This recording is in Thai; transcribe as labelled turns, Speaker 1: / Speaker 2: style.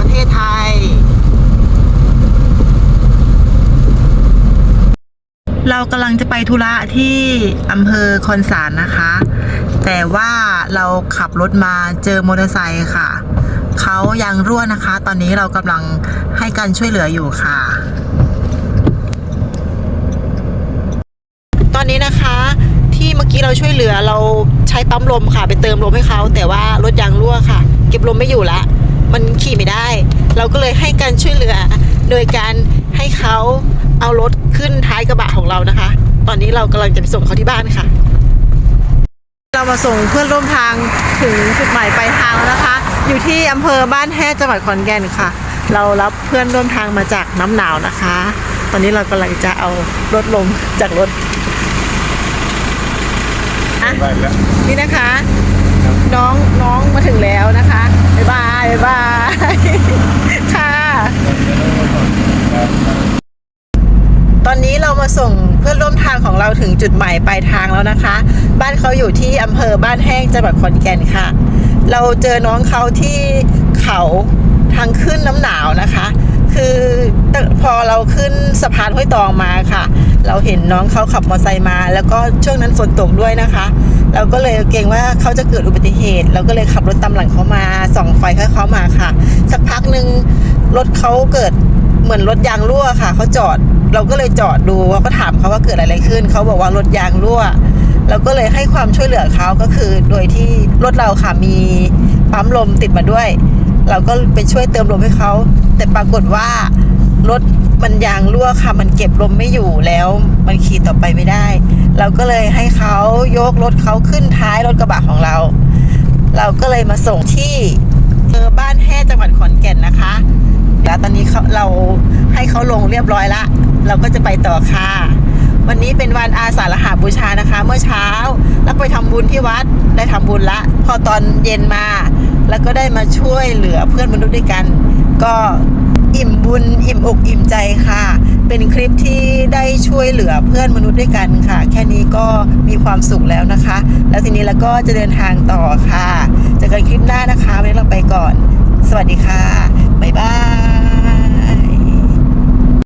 Speaker 1: ประเทศไทย เรากำลังจะไปธุระที่อำเภอคอนสารนะคะ แต่ว่าเราขับรถมาเจอมอเตอร์ไซค์ค่ะ เขายังรั่วนะคะ ตอนนี้เรากำลังให้การช่วยเหลืออยู่ค่ะ ตอนนี้นะคะที่เมื่อกี้เราช่วยเหลือเราใช้ปั๊มลมค่ะ ไปเติมลมให้เขาแต่ว่ารถยางรั่วค่ะ เก็บลมไม่อยู่ละ มันขี่ไม่ได้ เราก็เลยให้การช่วยเหลือ โดยการให้เขาเอารถขึ้นท้ายกระบะของเรานะคะ ตอนนี้เรากำลังจะไปส่งเขาที่บ้านค่ะ เรามาส่งเพื่อนร่วมทางถึงจุดหมายปลายทางแล้วนะคะ อยู่ที่อำเภอบ้านแฮ่จังหวัดขอนแก่นค่ะ เรารับเพื่อนร่วมทางมาจากน้ำหนาวนะคะ ตอนนี้เรากำลังจะเอารถลงจากรถอะ
Speaker 2: ได้แล้ว
Speaker 1: นี่นะคะ น้องน้องมาถึงแล้วนะคะบ๊ายบายบ๊ายบายค่ะ ตอนนี้เรามาส่งเพื่อนร่วมทางของเราถึงจุดหมายปลายทางแล้วนะคะ บ้านเขาอยู่ที่อำเภอบ้านแห้งจังหวัดขอนแก่นค่ะ เราเจอน้องเขาที่เขาทางขึ้นน้ำหนาวนะคะ คือพอเราขึ้นสะพานห้วยตองมาค่ะ เราเห็นน้องเขาขับมอเตอร์ไซค์มา แล้วก็ช่วงนั้นฝนตกด้วยนะคะ เราก็เลยเกรงว่าเขาจะเกิดอุบัติเหตุ เราก็เลยขับรถตามหลังเขามาส่องไฟให้เขามาค่ะ สักพักหนึ่งรถเขาเกิดเหมือนรถยางรั่วค่ะเขาจอด เราก็เลยจอดดูเราก็ถามเขาว่าเกิดอะไรขึ้นเขาบอกว่ารถยางรั่วเราก็เลยให้ความช่วยเหลือเขาก็คือโดยที่รถเราค่ะมีปั๊มลมติดมาด้วย เราก็ไปช่วยเติมลมให้เขา แต่ปรากฏว่ารถมันยางรั่วค่ะ มันเก็บลมไม่อยู่แล้วมันขี่ต่อไปไม่ได้ เราก็เลยให้เขายกรถเขาขึ้นท้ายรถกระบะของเรา เราก็เลยมาส่งที่เออบ้านแห่จังหวัดขอนแก่นนะคะ แล้วตอนนี้เขาเราให้เขาลงเรียบร้อยละ เราก็จะไปต่อค่ะ วันนี้เป็นวันอาสาฬหาบูชานะคะ เมื่อเช้าเราไปทำบุญที่วัดได้ทำบุญละ พอตอนเย็นมา แล้วก็ได้มาช่วยเหลือเพื่อนมนุษย์ด้วยกัน ก็อิ่มบุญอิ่มอกอิ่มใจค่ะ เป็นคลิปที่ได้ช่วยเหลือเพื่อนมนุษย์ด้วยกันค่ะ แค่นี้ก็มีความสุขแล้วนะคะ แล้วทีนี้เราก็จะเดินทางต่อค่ะเจอกันคลิปหน้านะคะวันนี้เราไปก่อน สวัสดีค่ะบ๊ายบาย